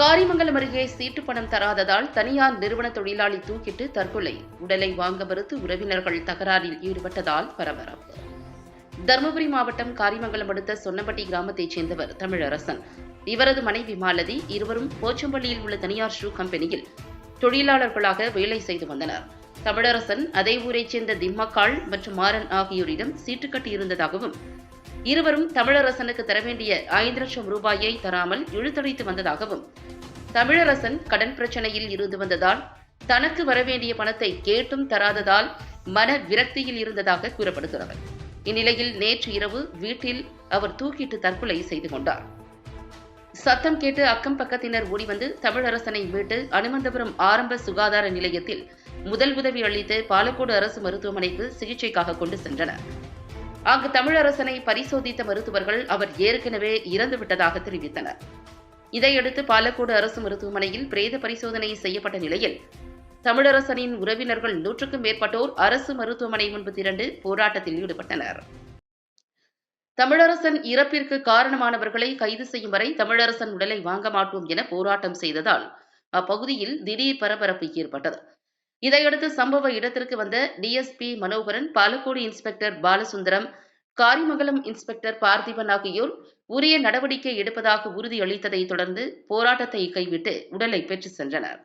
காரிமங்கலம் அருகே சீட்டு பணம் தராததால் தனியார் நிறுவன தொழிலாளி தூக்கிட்டு தற்கொலை. உடலை வாங்க மறுத்து உறவினர்கள் தகராறில் ஈடுபட்டதால் பரபரப்பு. தருமபுரி மாவட்டம் காரிமங்கலம் அடுத்த சொன்னப்பட்டி கிராமத்தைச் சேர்ந்தவர் தமிழரசன். இவரது மனைவி மாலதி இருவரும் போச்சம்பள்ளியில் உள்ள தனியார் ஷூ கம்பெனியில் தொழிலாளர்களாக வேலை செய்து வந்தனர். தமிழரசன் அதே ஊரைச் சேர்ந்த திம்மக்காள் மற்றும் மாறன் ஆகியோரிடம் சீட்டு கட்டியிருந்ததாகவும் இருவரும் தமிழரசனுக்கு தர வேண்டிய ஐந்து லட்சம் ரூபாயை தராமல் இழுத்தடித்து வந்ததாகவும் தமிழரசன் கடன் பிரச்சனையில் இருந்து வந்ததால் தனக்கு வரவேண்டிய பணத்தை கேட்டும் தராததால் மன விரக்தியில் இருந்ததாக கூறப்படுகிறது இந்நிலையில் நேற்று இரவு வீட்டில் அவர் தூக்கிட்டு தற்கொலை செய்து கொண்டார். சத்தம் கேட்டு அக்கம் பக்கத்தினர் ஓடி வந்து தமிழரசனை மீட்டு அனுமந்தபுரம் ஆரம்ப சுகாதார நிலையத்தில் முதல் உதவி அளித்து பாலக்கோடு அரசு மருத்துவமனைக்கு சிகிச்சைக்காக கொண்டு சென்றனர். அங்கு தமிழரசனை பரிசோதித்த மருத்துவர்கள் அவர் ஏற்கனவே இறந்துவிட்டதாக தெரிவித்தனர். இதையடுத்து பாலக்கோடு அரசு மருத்துவமனையில் பிரேத பரிசோதனை செய்யப்பட்ட நிலையில் தமிழரசனின் உறவினர்கள் நூற்றுக்கும் மேற்பட்டோர் அரசு மருத்துவமனை முன்பு திரண்டு போராட்டத்தில் ஈடுபட்டனர். தமிழரசன் இறப்பிற்கு காரணமானவர்களை கைது செய்யும் வரை தமிழரசன் உடலை வாங்க மாட்டோம் என போராட்டம் செய்ததால் அப்பகுதியில் திடீர் பரபரப்பு ஏற்பட்டது. இதையடுத்து சம்பவ இடத்திற்கு வந்த DSP Manoharan Palacode inspector Balasundaram Karimangalam inspector Parthiban ஆகியோர் உரிய நடவடிக்கை எடுப்பதாக உறுதியளித்ததை தொடர்ந்து போராட்டத்தை கைவிட்டு உடலை பெற்று சென்றனர்.